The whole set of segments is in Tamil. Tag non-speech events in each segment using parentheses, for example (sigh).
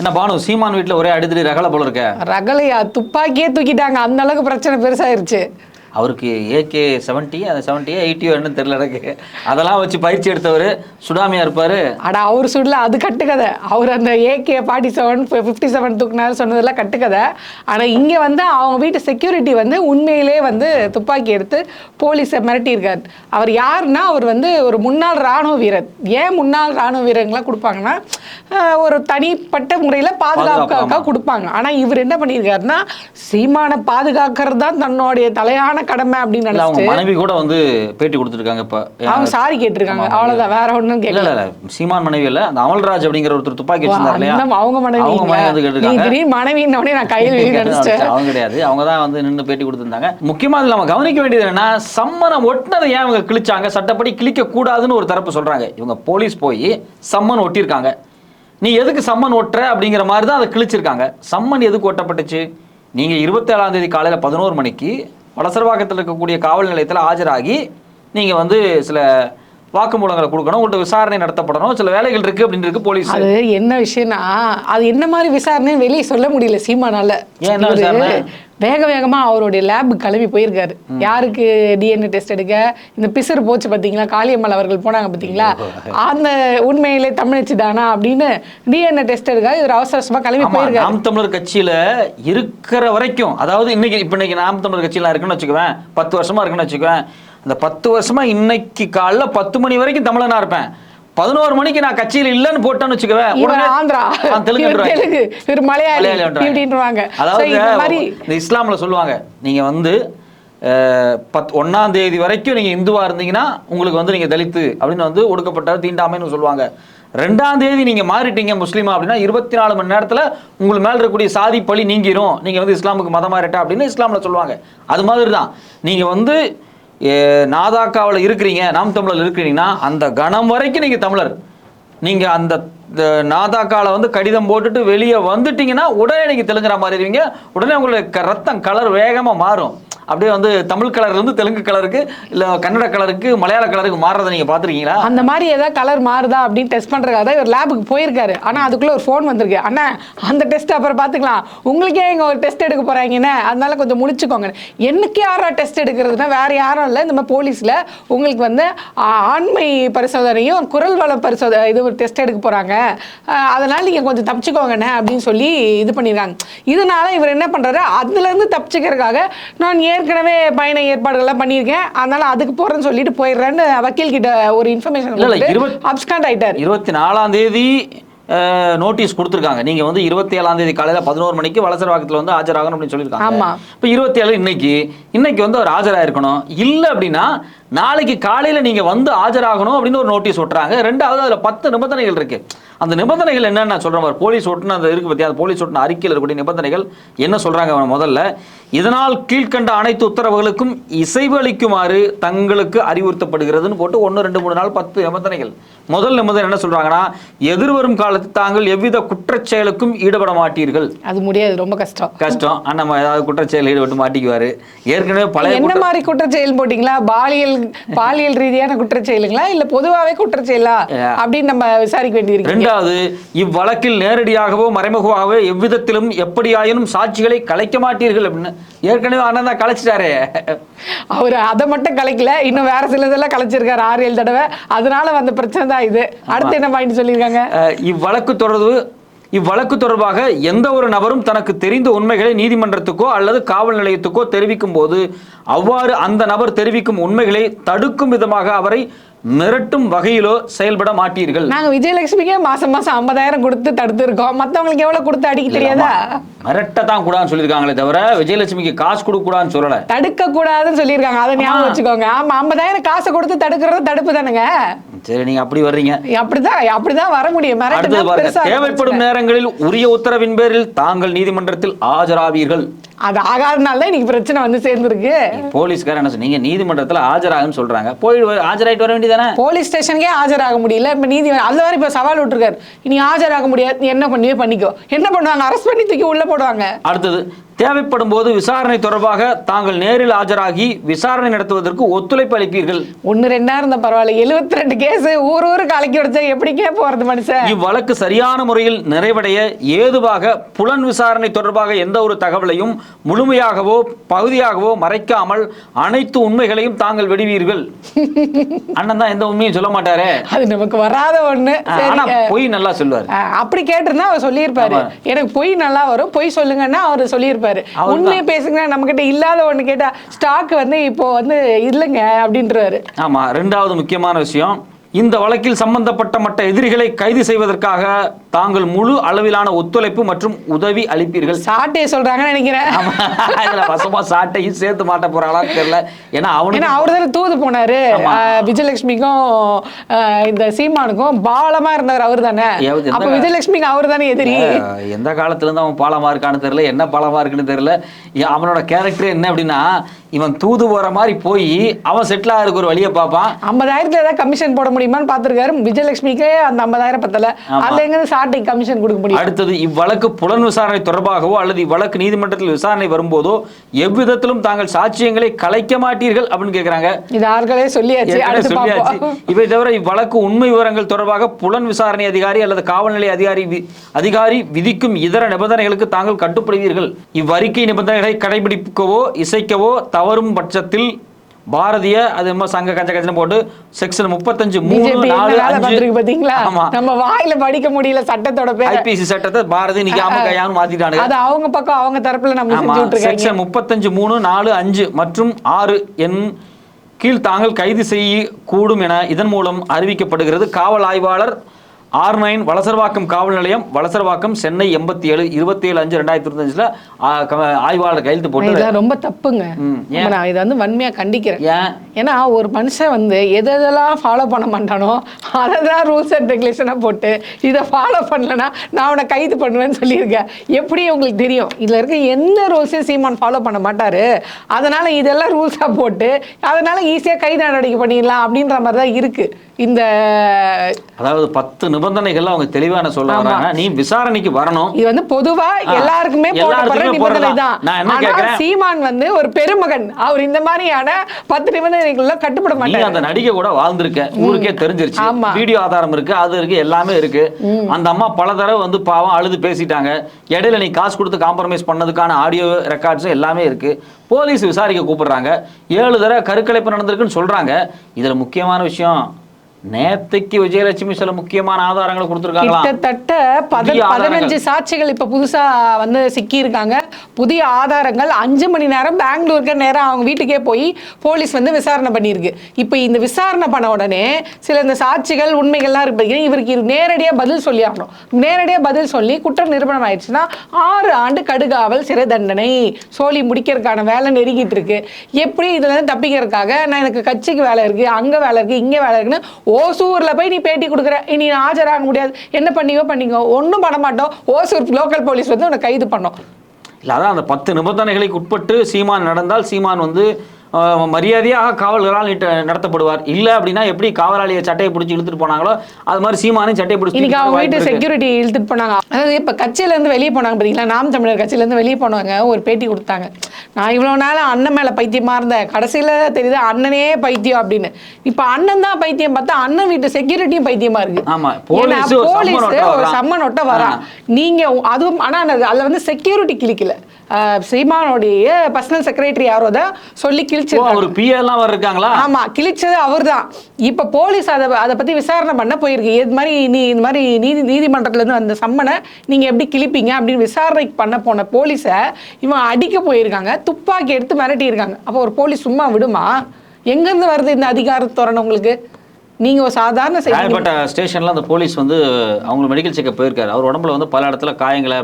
என்ன பானு சீமான் வீட்டில் ஒரே அடித்தடி ரகலை போல இருக்க. ரகலையா? துப்பாக்கியே தூக்கிட்டாங்க. அந்த அளவுக்கு பிரச்சனை பெருசாயிருச்சு. அவருக்கு ஏகே செவன்ட்டி அந்த செவன்ட்டியோ எயிட்டியோ என்னன்னு தெரியல எனக்கு. அதெல்லாம் வச்சு பயிற்சி எடுத்தவர் சுடாமியா இருப்பாரு. அட அவர் சுடல அது கட்டுக்கதை. அவர் அந்த AK forty seven fifty seven தூக்குனாரு சொன்னதெல்லாம் கட்டுக்கதை. ஆனால் இங்கே வந்து அவங்க வீட்டு செக்யூரிட்டி வந்து உண்மையிலே வந்து துப்பாக்கி எடுத்து போலீஸை மிரட்டியிருக்காரு. அவர் யாருன்னா அவர் வந்து ஒரு முன்னாள் ராணுவ வீரர். ஏன் முன்னாள் ராணுவ வீரர்களாம் கொடுப்பாங்கன்னா ஒரு தனிப்பட்ட முறையில் பாதுகாப்புக்காக பாதுகாப்பு, கொடுப்பாங்க. ஆனால் இவர் என்ன பண்ணியிருக்காருன்னா சீமானை பாதுகாக்கிறது தான் தன்னுடைய தலையான கடமை அப்படின்னு அவங்க மனைவி கூட வந்து பேட்டி கொடுத்துருக்காங்க இப்போ. அவங்க சாரி கேட்டிருக்காங்க. அவ்வளோதான் வேற ஒன்றும் கேட்கல இல்ல சீமான் மனைவி இல்ல. அந்த அமல்ராஜ் அப்படிங்கிற ஒருத்தர் துப்பாக்கி வச்சிருந்தார் இல்லையா? அவங்க மனைவி அவங்க மனைவி வந்து கேட்டிருக்காங்க. மனைவின்னோடனே நான் கையில் (laughs) நினைச்சிட்டேன். அவங்க கிடையாது. அவங்க தான் வந்து நின்று பேட்டி கொடுத்துருந்தாங்க. முக்கியமா இதுல நம்ம கவனிக்க வேண்டியது என்னன்னா சம்மனம் ஒட்டினதை ஏன் இவங்க கிழிச்சாங்க? சட்டப்படி கிழிக்க கூடாதுன்னு ஒரு தரப்பு சொல்றாங்க. இவங்க போலீஸ் போய் சம்மன் ஒட்டியிருக்காங்க. நீ எதுக்கு சம்மன் ஒட்டுற அப்படிங்கிற மாதிரி தான் அதை கிழிச்சிருக்காங்க. சம்மன் எதுக்கு ஒட்டப்பட்டுச்சு? நீங்க இருபத்தேழாம் தேதி காலையில பதினோரு மணிக்கு வளசரவாக்கத்தில் இருக்கக்கூடிய காவல் நிலையத்தில் ஆஜராகி நீங்க வந்து சில வாக்குமூலங்களை கொடுக்கணும் உங்கள்கிட்ட விசாரணை நடத்தப்படணும் சில வேலைகள் இருக்கு அப்படின்னு இருக்கு போலீஸ் அது என்ன விஷயம்னா அது என்ன மாதிரி விசாரணை வெளியே சொல்ல முடியல சீமானால ஏன் என்ன இவரு விசாரணை? வேக வேகமா அவருடைய லேபு கிளம்பி போயிருக்காரு. யாருக்கு டிஎன்ஏ டெஸ்ட் எடுக்க? இந்த பிசர் போச்சு பாத்தீங்களா? காளியம்மாள் அவர்கள் போனாங்க பாத்தீங்களா? அந்த உண்மையிலே தமிழச்சி தானா அப்படின்னு டிஎன்ஏ டெஸ்ட் எடுக்க இவர் அவசர அவசரமா கிளம்பி போயிருக்காரு. நாம் தமிழர் கட்சியில இருக்கிற வரைக்கும் அதாவது இன்னைக்கு இப்ப இன்னைக்கு நாம் தமிழர் கட்சியில இருக்குன்னு வச்சுக்குவேன் பத்து வருஷமா இருக்குன்னு வச்சுக்குவேன். அந்த பத்து வருஷமா இன்னைக்கு காலைல பத்து மணி வரைக்கும் தமிழனா இருப்பேன். பதினோரு மணிக்கு நான் கட்சியில இல்லைன்னு போட்டேன்னு வச்சுக்குவேன் இவர் உடனே ஆந்திரா. தெலுங்கு. தெலுங்கு இவர் மலையாளி. இப்படின்றாங்க அதாவது இந்த இஸ்லாம்ல சொல்லுவாங்க நீங்க வந்து பத் ஒன்னாம் தேதி வரைக்கும் நீங்க இந்துவா இருந்தீங்கன்னா உங்களுக்கு வந்து நீங்க தலித்து அப்படின்னு வந்து ஒடுக்கப்பட்ட தீண்டாமைன்னு சொல்லுவாங்க. ரெண்டாம் தேதி நீங்க மாறிட்டீங்க முஸ்லீமா அப்படின்னா இருபத்தி நாலு மணி நேரத்துல உங்களுக்கு மேல இருக்கக்கூடிய சாதி பழி நீங்கிரும். நீங்க வந்து இஸ்லாமுக்கு மதம் மாறிட்டா அப்படின்னு இஸ்லாம்ல சொல்லுவாங்க. அது மாதிரி தான் நீங்க வந்து நாதாக்காவில் இருக்கிறீங்க நாம் தமிழர் இருக்கிறீங்கன்னா அந்த கணம் வரைக்கும் நீங்கள் தமிழர். நீங்கள் அந்த நாதாக்காவில் வந்து கடிதம் போட்டுட்டு வெளியே வந்துட்டீங்கன்னா உடனே நீங்கள் தெலுங்குற மாதிரி இருவீங்க உடனே உங்களுடைய ரத்தம் கலர் வேகமாக மாறும். அப்படியே வந்து தமிழ் கலர்ல இருந்து தெலுங்கு கலருக்கு இல்ல கன்னட கலருக்கு மலையாள கலருக்கு மாறுறதை நீங்க பார்த்துருக்கீங்களா? அந்த மாதிரி ஏதாவது கலர் மாறுதா அப்படின்னு டெஸ்ட் பண்றதுக்காக தான் இவர் லேபுக்கு போயிருக்காரு. ஆனா அதுக்குள்ள ஒரு ஃபோன் வந்திருக்கு. அண்ணா அந்த டெஸ்ட் அப்புறம் பாத்துக்கலாம் உங்களுக்கே இங்க ஒரு டெஸ்ட் எடுக்க போறாங்கன்னு. அதனால கொஞ்சம் முடிச்சுக்கோங்க என்னைக்கு யாரா டெஸ்ட் எடுக்கிறதுனா வேற யாரும் இல்லை. இந்த மாதிரி போலீஸ்ல உங்களுக்கு வந்து ஆண்மை பரிசோதனையும் குரல் வள பரிசோதனை இது ஒரு டெஸ்ட் எடுக்க போறாங்க. அதனால் அதனால நீங்க கொஞ்சம் தப்பிச்சுக்கோங்கண்ணே அப்படின்னு சொல்லி இது பண்ணிடுறாங்க இதனால இவர் என்ன பண்றாரு? அதுல இருந்து தப்பிச்சுக்கிறதுக்காக நான் ஏற்கனவே பயண ஏற்பாடுகள்லாம் பண்ணியிருக்கேன். அதனால அதுக்கு போறேன்னு சொல்லிட்டு போயிடுறேன்னு வக்கீல் கிட்ட ஒரு இன்ஃபர்மேஷன் அப்ஸ்காண்ட் ஆயிட்டாரு. இருபத்தி நாலாம் தேதி நோட்டீஸ் கொடுத்துருக்காங்க. நீங்க வந்து இருபத்தி ஏழாம் தேதி காலையில பதினோரு மணிக்கு வளசரவாக்கத்துல வந்து ஆஜராகணும் அப்படின்னு சொல்லியிருக்காங்க. ஆமா. இப்போ இருபத்தி ஏழு இன்னைக்கு இன்னைக்கு வந்து அவர் ஆஜராயிருக்கணும் இல்ல அப்படின்னா நாளைக்கு காலையில நீங்க வந்து ஆஜராகணும் அப்படின்னு ஒரு நோட்டீஸ் ஒட்டுறாங்க ரெண்டாவது அதுல பத்து நிபந்தனைகள் இருக்கு. அந்த நிபந்தனைகள் என்னன்னு பாரு. போலீஸ் ஒட்டுன அந்த இருக்கு பத்தியா? அந்த போலீஸ் ஒட்டுன அறிக்கையில் இருக்கக்கூடிய நிபந்தனைகள் என்ன சொல்றாங்க அவன் முதல்ல? இதனால் கீழ்க்கண்ட அனைத்து உத்தரவுகளுக்கும் இசைவு அளிக்குமாறு தங்களுக்கு அறிவுறுத்தப்படுகிறதுன்னு போட்டு ஒன்று ரெண்டு மூணு நாள் பத்து நிபந்தனைகள். முதல் நிபந்தனை என்ன சொல்றாங்கன்னா எதிர்வரும் காலத்தில் தாங்கள் எவ்வித குற்றச் செயலுக்கும் ஈடுபட மாட்டீர்கள். அது முடியாது ரொம்ப கஷ்டம். கஷ்டம். நம்ம ஏதாவது குற்றச்செயல் ஈடுபட்டு மாட்டிக்குவாரு. ஏற்கனவே பழைய என்ன மாதிரி குற்றச்செயல் போட்டீங்களா? பாலியல் பாலியல் ரீதியான குற்றச்செயலுங்களா இல்ல பொதுவாவே குற்றச்செயலா அப்படின்னு நம்ம விசாரிக்க வேண்டியிருக்கு ரெண்டாவது இவ்வழக்கில் நேரடியாகவோ மறைமுகமாகவோ எவ்விதத்திலும் எப்படியாயினும் சாட்சிகளை கலைக்க மாட்டீர்கள் அப்படின்னு. ஏற்கனவே அண்ணன் தான் கலைச்சிட்டாரே. அவர் அதை மட்டும் கலைக்கல இன்னும் வேற சிலதெல்லாம் கலைச்சிருக்காரு ஆறு ஏழு தடவை. அதனால வந்த பிரச்சனை தான் இது. அடுத்து என்ன பாயிண்ட் சொல்லியிருக்காங்க? இவ்வழக்கு தொடர்பு இவ்வழக்கு தொடர்பாக எந்த ஒரு நபரும் தனக்கு தெரிந்த உண்மைகளை நீதிமன்றத்துக்கோ அல்லது காவல் நிலையத்துக்கோ தெரிவிக்கும் போது அவ்வாறு அந்த நபர் தெரிவிக்கும் உண்மைகளை தடுக்கும் விதமாக அவரை மிரட்டும் வகையிலோ செயல்பட மாட்டீர்கள். நாங்க விஜயலட்சுமிக்கே மாசம் மாசம் ஐம்பதாயிரம் கொடுத்து தடுத்து இருக்கோம் மத்தவங்களுக்கு எவ்வளவு கொடுத்து அடிக்க தெரியாதா? மிரட்ட தான் கூடாதுன்னு சொல்லியிருக்காங்களே தவிர விஜயலட்சுமிக்கு காசு கொடுக்க கூடாதுன்னு சொல்லல. தடுக்க கூடாதுன்னு சொல்லியிருக்காங்க. அதை ஞாபகம் வச்சுக்கோங்க. ஆமா ஐம்பதாயிரம் காசை கொடுத்து தடுக்கிறது தடுப்பு தானுங்க. சரி நீங்க அப்படி வர்றீங்க. அப்படிதான் அப்படிதான் வர முடியும். தேவைப்படும் நேரங்களில் உரிய உத்தரவின் பேரில் தாங்கள் நீதிமன்றத்தில் ஆஜராவீர்கள். அது ஆகாதனால தான் இன்னைக்கு பிரச்சனை வந்து சேர்ந்துருக்கு. போலீஸ்காரர் என்ன சொன்னீங்க நீதிமன்றத்தில் ஆஜராகுன்னு சொல்றாங்க. போய் ஆஜராயிட்டு வர வேண்டியதானே போலீஸ் ஸ்டேஷனுக்கே ஆஜராக முடியல. இப்ப நீதி அது வரை இப்ப சவால் விட்டுருக்காரு. நீ ஆஜராக முடியாது. நீ என்ன பண்ணியோ பண்ணிக்கோ. என்ன பண்ணுவாங்க? அரெஸ்ட் பண்ணி தூக்கி உள்ள போடுவாங்க. அடுத்தது தேவைப்படும் போது விசாரணை தொடர்பாக தாங்கள் நேரில் ஆஜராகி விசாரணை நடத்துவதற்கு ஒத்துழைப்பு அளிப்பீர்கள். ஒன்னு ரெண்டா இருந்தா பரவாயில்ல. எழுபத்தி ரெண்டு கேஸ் ஊர் ஊரு கலக்கி வச்சா எப்படிக்கே போறது மனுஷன்? இவ்வழக்கு சரியான முறையில் நிறைவடைய ஏதுவாக புலன் விசாரணை தொடர்பாக எந்த ஒரு தகவலையும் முழுமையாகவோ பகுதியாகவோ மறைக்காமல் அனைத்து உண்மைகளையும் தாங்கள் விடுவீர்கள். (laughs) அண்ணன் தான் எந்த உண்மையும் சொல்ல மாட்டாரே. அது நமக்கு வராத ஒண்ணு. பொய் நல்லா சொல்லுவார். அப்படி கேட்டிருந்தா அவர் சொல்லியிருப்பாரு. எனக்கு பொய் நல்லா வரும். பொய் சொல்லுங்கன்னா அவர் சொல்லியிருப்பாரு. அவர்தான். உண்மையை பேசுங்க நம்ம கிட்ட இல்லாத ஒண்ணு கேட்டா ஸ்டாக் வந்து இப்போ வந்து இல்லைங்க அப்படின்றாரு ஆமா ரெண்டாவது முக்கியமான விஷயம் இந்த வழக்கில் சம்பந்தப்பட்ட மற்ற எதிரிகளை கைது செய்வதற்காக தாங்கள் முழு அளவிலான ஒத்துழைப்பு மற்றும் உதவி அளிப்பீர்கள். சாட்டையை சொல்றாங்கன்னு நினைக்கிறேன். வசமா சாட்டையும் சேர்த்து மாட்ட போறாங்களான்னு தெரியல. ஏன்னா அவனுக்கு அவர் தானே தூது போனாரு. விஜயலட்சுமிக்கும் இந்த சீமானுக்கும் பாலமா இருந்தவர் அவர் தானே. அப்ப விஜயலட்சுமிக்கு அவர் தானே எதிரி. எந்த காலத்துல இருந்து அவன் பாலமா இருக்கான்னு தெரியல என்ன பாலமா இருக்குன்னு தெரியல. அவனோட கேரக்டர் என்ன அப்படின்னா இவன் தூது போற மாதிரி போய் அவன் செட்டில் ஆகிறதுக்கு ஒரு வழியை பார்ப்பான். ஐம்பதாயிரத்துல ஏதாவது கமிஷன் போட முடியுமான்னு பாத்துருக்காரு விஜயலட்சுமிக்கே அந்த ஐம்பதாயிரம் பத்தல. அதுல எங்க சாட்டைக்கு கமிஷன் கொடுக்க முடியும். அடுத்தது இவ்வழக்கு புலன் விசாரணை தொடர்பாகவோ அல்லது இவ்வழக்கு நீதிமன்றத்தில் விசாரணை வரும்போதோ எவ்விதத்திலும் தாங்கள் சாட்சியங்களை கலைக்க மாட்டீர்கள் அப்படின்னு கேக்குறாங்க. இது ஆர்களே சொல்லியாச்சு. ஏற்கனவே அடுத்து சொல்லியாச்சு. பார்ப்போம் இவை தவிர இவ்வழக்கு உண்மை விவரங்கள் தொடர்பாக புலன் விசாரணை அதிகாரி அல்லது காவல்நிலை அதிகாரி அதிகாரி விதிக்கும் இதர நிபந்தனைகளுக்கு தாங்கள் கட்டுப்படுவீர்கள். இவ்வறிக்கை நிபந்தனைகளை கடைபிடிக்கவோ இசைக்கவோ தவறும் பட்சத்தில் பாரதிய அது என்ன சங்க கஞ்ச கஞ்சன போட்டு செக்ஷன் முப்பத்தஞ்சு மூணு நாலு அஞ்சு. பாத்தீங்களா நம்ம வாயில படிக்க முடியல சட்டத்தோட பேர். ஐபிசி சட்டத்தை பாரதி இன்னைக்கு ஆமா கையான்னு மாத்திட்டானுங்க. அது அவங்க பக்கம் அவங்க தரப்புல நம்ம செஞ்சு செக்ஷன் முப்பத்தஞ்சு மூணு நாலு அஞ்சு மற்றும் ஆறு என் கீழ் தாங்கள் கைது செய்ய கூடும் என இதன் மூலம் அறிவிக்கப்படுகிறது. காவல் ஆய்வாளர் ஆர் நைன் வலசர்வாக்கம் காவல் நிலையம் வலசர்வாக்கம் சென்னை எண்பத்தி ஏழு இருபத்தி ஏழு அஞ்சு ரெண்டாயிரத்தி இருபத்தஞ்சுல ஆய்வாளர் கையெழுத்து போட்டு ரொம்ப தப்புங்க. நான் இதை வந்து வன்மையா கண்டிக்கிறேன். ஏன்? ஏன்னா ஒரு மனுஷன் வந்து எது எதெல்லாம் ஃபாலோ பண்ண மாட்டானோ அதை தான் ரூல்ஸ் அண்ட் ரெகுலேஷனாக போட்டு இதை ஃபாலோ பண்ணலனா நான் அவனை கைது பண்ணுவேன்னு சொல்லியிருக்கேன். எப்படி உங்களுக்கு தெரியும்? இதில் இருக்க எந்த ரூல்ஸையும் சீமான் ஃபாலோ பண்ண மாட்டாரு. அதனால இதெல்லாம் ரூல்ஸாக போட்டு அதனால ஈஸியாக கைது நடவடிக்கை பண்ணிடலாம் அப்படின்ற மாதிரி தான் இருக்கு. இந்த அதாவது பத்து நிபந்தனைகள் அவங்க தெளிவான சொல்ல. வராங்க. நீ விசாரணைக்கு வரணும். இது வந்து பொதுவா எல்லாருக்குமே போடப்படுற நிபந்தனை. தான் நான் என்ன ஆனா கேக்குறேன்? சீமான் வந்து ஒரு பெருமகன். அவர் இந்த மாதிரியான பத்து நிபந்தனைகள்ல கட்டுப்பட மாட்டார். அந்த நடிகை கூட வாழ்ந்திருக்க. ஊருக்கே தெரிஞ்சிருச்சு. வீடியோ ஆதாரம் இருக்கு அது இருக்கு எல்லாமே இருக்கு. அந்த அம்மா பல தடவை வந்து பாவம் அழுது பேசிட்டாங்க. இடையில நீ காசு கொடுத்து காம்ப்ரமைஸ் பண்ணதுக்கான ஆடியோ ரெக்கார்ட்ஸும் எல்லாமே இருக்கு. போலீஸ் விசாரிக்க கூப்பிடுறாங்க. ஏழு தடவை கருக்கலைப்பு நடந்திருக்குன்னு சொல்றாங்க. இதுல முக்கியமான விஷயம் நேத்தைக்கு விஜயலட்சுமி சில முக்கியமான ஆதாரங்களை கொடுத்துருக்காங்களாம். கிட்டத்தட்ட. பதினஞ்சு சாட்சிகள் இப்ப புதுசா வந்து சிக்கி இருக்காங்க புதிய ஆதாரங்கள் அஞ்சு மணி நேரம் பெங்களூருக்கு நேரம் அவங்க வீட்டுக்கே போய் போலீஸ் வந்து விசாரணை பண்ணியிருக்கு. இப்போ இந்த விசாரணை பண்ண உடனே சில இந்த சாட்சிகள் உண்மைகள்லாம் பாத்தீங்கன்னா, இவருக்கு நேரடியா பதில் சொல்லி ஆகணும். நேரடியா பதில் சொல்லி குற்றம் நிரூபணம் ஆயிடுச்சுன்னா ஆறு ஆண்டு கடுகாவல் சிறை தண்டனை. சோலி முடிக்கிறதுக்கான வேலை நெருங்கிட்டு இருக்கு. எப்படி இதுல இருந்து தப்பிக்கிறதுக்காக நான் எனக்கு கட்சிக்கு வேலை இருக்கு அங்க வேலை இருக்கு இங்க வேலை இருக்குன்னு ஓசூர்ல போய் நீ பேட்டி கொடுக்குற. இனி நான் ஆஜராக முடியாது. என்ன பண்ணியோ பண்ணிக்கோ. ஒன்றும் பண்ண மாட்டோம். ஓசூர் லோக்கல் போலீஸ் வந்து உன்னை கைது பண்ணோம். இல்லை அதான் அந்த பத்து நிபந்தனைகளுக்கு உட்பட்டு சீமான் நடந்தால் சீமான் வந்து மரியாதையாக காவலர்களால் நீட்ட- நடத்தப்படுவார். இல்ல அப்படின்னா எப்படி காவலாளியை சட்டையை பிடிச்சி இழுத்துட்டு போனாங்களோ அது மாதிரி சீமானையும் சட்டையை பிடிச்சி இன்னைக்கு அவங்க வீட்டு. செக்யூரிட்டி இழுத்துட்டு போனாங்க. அதாவது இப்ப கட்சியில இருந்து வெளியே போனாங்க பாத்தீங்களா? நாம் தமிழர் கட்சியில இருந்து வெளியே போனவங்க ஒரு பேட்டி கொடுத்தாங்க. நான் இவ்வளவு நாள் அண்ணன் மேல பைத்தியமா இருந்தேன். கடைசியில தெரியுது அண்ணனே பைத்தியம் அப்படின்னு. இப்ப அண்ணன் தான் பைத்தியம் பார்த்தா அண்ணன் வீட்டு செக்யூரிட்டியும் பைத்தியமா இருக்கு. ஆமா, ஏன்னா போலீஸ் ஒரு சம்மன் ஒட்ட வரா. நீங்க அதுவும் ஆனா அது- அதுல வந்து செக்யூரிட்டி கிளிக்கல. சீமானுடைய பர்சனல் செக்ரட்டரி யாரோ தான் சொல்லி ஓ, கிழிச்சிருக்காங்க. ஒரு பிஏ எல்லாம் வர இருக்காங்களா? ஆமா கிழிச்சது அவர்தான். இப்ப போலீஸ் அதை அதை பத்தி விசாரணை பண்ண போயிருக்கு. இது மாதிரி நீ இந்த மாதிரி நீதி நீதிமன்றத்துல இருந்து அந்த சம்மனை நீங்க எப்படி கிழிப்பீங்க அப்படின்னு விசாரணை பண்ண போன போலீஸை இவன் அடிக்க போயிருக்காங்க துப்பாக்கி எடுத்து மிரட்டி இருக்காங்க அப்போ ஒரு போலீஸ் சும்மா விடுமா? எங்க இருந்து வருது இந்த அதிகார தோரணை உங்களுக்கு? நீங்க ஒரு சாதாரண செய்தி ராயப்பேட்டை ஸ்டேஷன்ல அந்த போலீஸ் வந்து அவங்க மெடிக்கல் செக்கப் போயிருக்காரு. அவர் உடம்புல வந்து பல இடத்துல காயங்கள்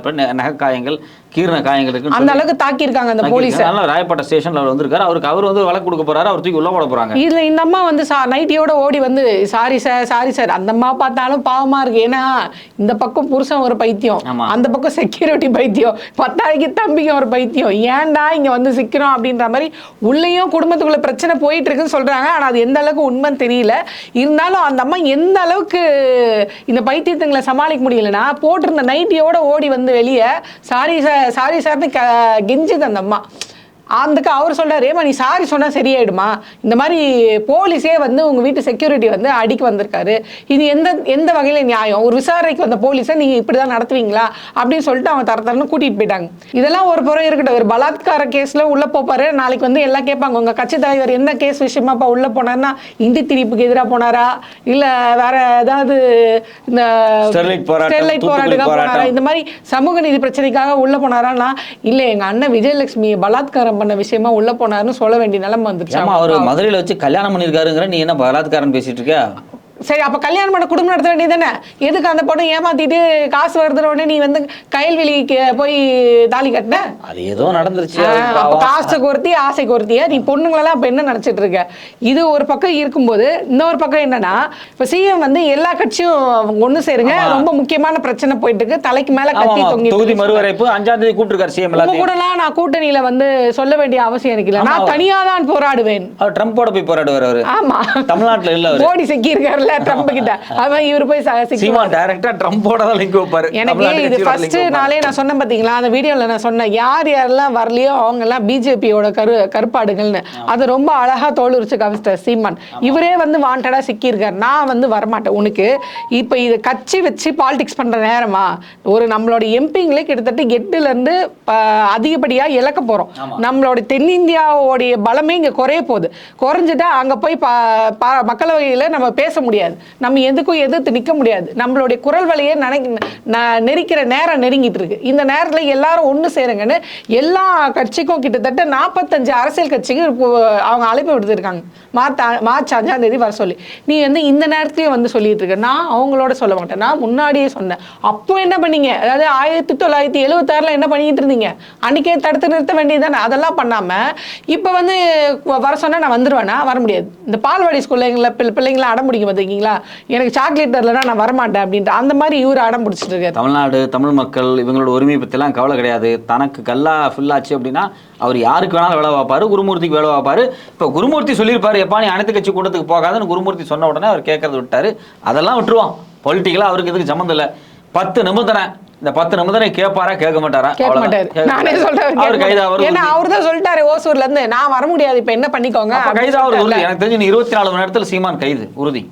நகை காயங்கள் கீரண காயங்கள் இருக்குன்னு அந்த அளவுக்கு தாக்கி இருக்காங்க அந்த போலீஸ். அதனால ராயப்பேட்டை ஸ்டேஷன்ல அவர் வந்திருக்காரு. அவருக்கு அவர் வந்து வழக்கு கொடுக்க போறாரு. அவர் தூக்கி உள்ள போட போறாங்க. இதுல இந்த அம்மா வந்து நைட்டியோட ஓடி வந்து சாரி சார் சாரி சார் அந்த அம்மா பார்த்தாலும் பாவமா இருக்கு. ஏன்னா இந்த பக்கம் புருஷன் ஒரு பைத்தியம். அந்த பக்கம் செக்யூரிட்டி பைத்தியம். பத்தாயிக்கு தம்பிக்கு ஒரு பைத்தியம். ஏன்டா இங்க வந்து சிக்கிறோம் அப்படின்ற மாதிரி உள்ளேயும் குடும்பத்துக்குள்ள பிரச்சனை போயிட்டு இருக்குன்னு சொல்றாங்க. ஆனா அது எந்த அளவுக்கு உண்மைன்னு தெரியல. இருந்தாலும் அந்த அம்மா எந்த அளவுக்கு இந்த பைத்தியத்துங்களை சமாளிக்க முடியலன்னா போட்டிருந்த நைட்டியோட ஓடி வந்து வெளியே சாரி சார் சாரி சார்னு க கெஞ்சுது அந்த அம்மா. அதுக்கு அவர் சொல்றாரு ஏமா நீ சாரி சொன்னா சரியாயிடுமா? இந்த மாதிரி போலீஸே வந்து உங்க வீட்டு செக்யூரிட்டி வந்து அடிக்க வந்திருக்காரு. இது எந்த எந்த வகையில நியாயம்? ஒரு விசாரணைக்கு வந்த போலீஸை நீங்க இப்படிதான் நடத்துவீங்களா? அப்படின்னு சொல்லிட்டு அவங்க தர தரன்னு கூட்டிட்டு போயிட்டாங்க. இதெல்லாம் ஒரு புறம் இருக்கட்டும். ஒரு பலாத்கார கேஸ்ல உள்ள போப்பாரு. நாளைக்கு வந்து எல்லாம் கேட்பாங்க. உங்க கட்சி தலைவர் என்ன கேஸ் விஷயமாப்பா உள்ள போனாருன்னா இந்தி திணிப்புக்கு எதிராக போனாரா? இல்ல வேற ஏதாவது இந்த ஸ்டெர்லைட் போராட்டத்துக்காக போனாரா. இந்த மாதிரி சமூக நீதி பிரச்சனைக்காக உள்ள போனாரான்னா இல்ல எங்க அண்ணன் விஜயலட்சுமி பலாத்காரம் பண்ண விஷயமா உள்ள போனாருன்னு சொல்ல வேண்டிய நிலைமை வந்துருச்சு. அவர் மதுரையில வச்சு கல்யாணம் பண்ணிருக்காருங்கிற நீ என்ன பலாத்காரன் பேசிட்டு இருக்க சரி அப்ப கல்யாணம் பண்ண குடும்பம் நடத்த வேண்டியதானே எதுக்கு அந்த பொண்ணை ஏமாத்திட்டு காசு வருதுன உடனே நீ வந்து கயல்வெளிக்கு போய் தாலி கட்டின? அது ஏதோ நடந்துருச்சு. அப்ப. காசை கொருத்தி ஆசை கொருத்திய? நீ பொண்ணுங்களெல்லாம் அப்ப என்ன நினைச்சிட்டு இருக்க? இது ஒரு பக்கம் இருக்கும்போது இன்னொரு பக்கம் என்னன்னா இப்ப சிஎம் வந்து எல்லா கட்சியும் ஒண்ணு சேருங்க. ரொம்ப முக்கியமான பிரச்சனை போயிட்டு இருக்கு. தலைக்கு மேல கத்தி. தொங்கி தொகுதி மறுவரைப்பு. அஞ்சாம் தேதி கூப்பிட்டுருக்காரு சிஎம் கூடலாம் நான் கூட்டணியில வந்து சொல்ல வேண்டிய அவசியம் எனக்கு இல்ல. நான் ஆமா. தனியா தான் போராடுவேன். அவர் ட்ரம்போட போய் போராடுவார் அவரு. ஆமா. தமிழ்நாட்டுல இல்ல மோடி சிக்கி இருக்காருல்ல ட்ரம்ப் கிட்ட. அவன் இவர் போய் சீமான் டைரக்டா ட்ரம்போட தான் லிங்க் வைப்பாரு. எனக்கு இது ஃபர்ஸ்ட். நாளே நான் சொன்னேன் பாத்தீங்களா? அந்த வீடியோல நான் சொன்னேன் யார் யாரெல்லாம் வரலையோ அவங்க எல்லாம் பிஜேபியோட கரு கருப்பாடுகள்னு. அது ரொம்ப அழகா தோல் உரிச்சு கவிச்சிட்டார் சீமான் இவரே வந்து வாண்டடா சிக்கியிருக்காரு. நான் வந்து வரமாட்டேன் உனக்கு. இப்ப இது கட்சி வச்சு பாலிடிக்ஸ் பண்ற நேரமா? ஒரு நம்மளோட எம்பிங்களே கிட்டத்தட்ட எட்டுல இருந்து அதிகப்படியா இழக்க போறோம். நம்மளோட தென்னிந்தியாவோடைய பலமே இங்க குறைய போகுது. குறைஞ்சிட்டா அங்க போய் மக்களவையில நம்ம பேச முடியாது. நம்ம எதுக்கும் எதிர்த்து நிற்க முடியாது. நம்மளுடைய குரல் வழியை நினைக்க நெரிக்கிற நேரம் நெருங்கிட்டு இருக்கு. இந்த நேரத்துல எல்லாரும் ஒண்ணு சேருங்கன்னு எல்லா கட்சிக்கும் கிட்டத்தட்ட நாற்பத்தஞ்சு அரசியல் கட்சிக்கு அவங்க அழைப்பு விடுத்திருக்காங்க. மார்ச் மார்ச் அஞ்சாம் தேதி வர சொல்லி. நீ வந்து இந்த நேரத்துலயும் வந்து சொல்லிட்டு இருக்க. நான் அவங்களோட சொல்ல மாட்டேன். நான் முன்னாடியே சொன்னேன். அப்போ என்ன பண்ணீங்க? அதாவது ஆயிரத்தி தொள்ளாயிரத்தி எழுபத்தாறில் என்ன பண்ணிட்டு இருந்தீங்க? அன்னைக்கே தடுத்து நிறுத்த வேண்டியதுதானே? அதெல்லாம் பண்ணாம இப்போ வந்து வர சொன்னா நான் வந்துடுவேன்னா வர முடியாது. இந்த பால்வாடி ஸ்கூல்ல எங்களை பிள்ளைங்களை பிள்ளைங்கள அடம் பிடிக்க பார்த்துருக்கீங்களா எனக்கு சாக்லேட் தரலன்னா நான் வரமாட்டேன் அப்படின்ட்டு. அந்த மாதிரி இவர் அடம் பிடிச்சிட்டு இருக்காரு. தமிழ்நாடு தமிழ் மக்கள் இவங்களோட உரிமை பற்றிலாம் கவலை கிடையாது. தனக்கு கல்லா ஃபில்லாச்சு அப்படின்னா அவர் யாருக்கு வேணாலும் வேலை பார்ப்பாரு குருமூர்த்திக்கு வேலை பார்ப்பாரு. இப்போ குருமூர்த்தி சொல்லியிருப்பாரு எப்பா நீ அனைத்து கட்சி கூட்டத்துக்கு போகாதுன்னு குருமூர்த்தி சொன்ன உடனே அவர் கேட்கறது விட்டாரு. அதெல்லாம் விட்டுருவோம் பொலிட்டிக்கலாக அவருக்கு இதுக்கு சம்மந்தம் இல்லை. பத்து நிமிடனை இந்த பத்து நிமிடனை கேட்பாரா கேட்க மாட்டாரா? கேட்க. மாட்டாரு. நானே. சொல்றேன் அவர் கைது அவர் ஏன்னா அவர் தான் சொல்லிட்டாரு ஓசூர்ல இருந்து நான் வர முடியாது இப்ப என்ன பண்ணிக்கோங்க? கைது. உறுதி. எனக்கு தெரிஞ்சு இருபத்தி நாலு மணி நேரத்தில் சீமான் கைது உறுதி.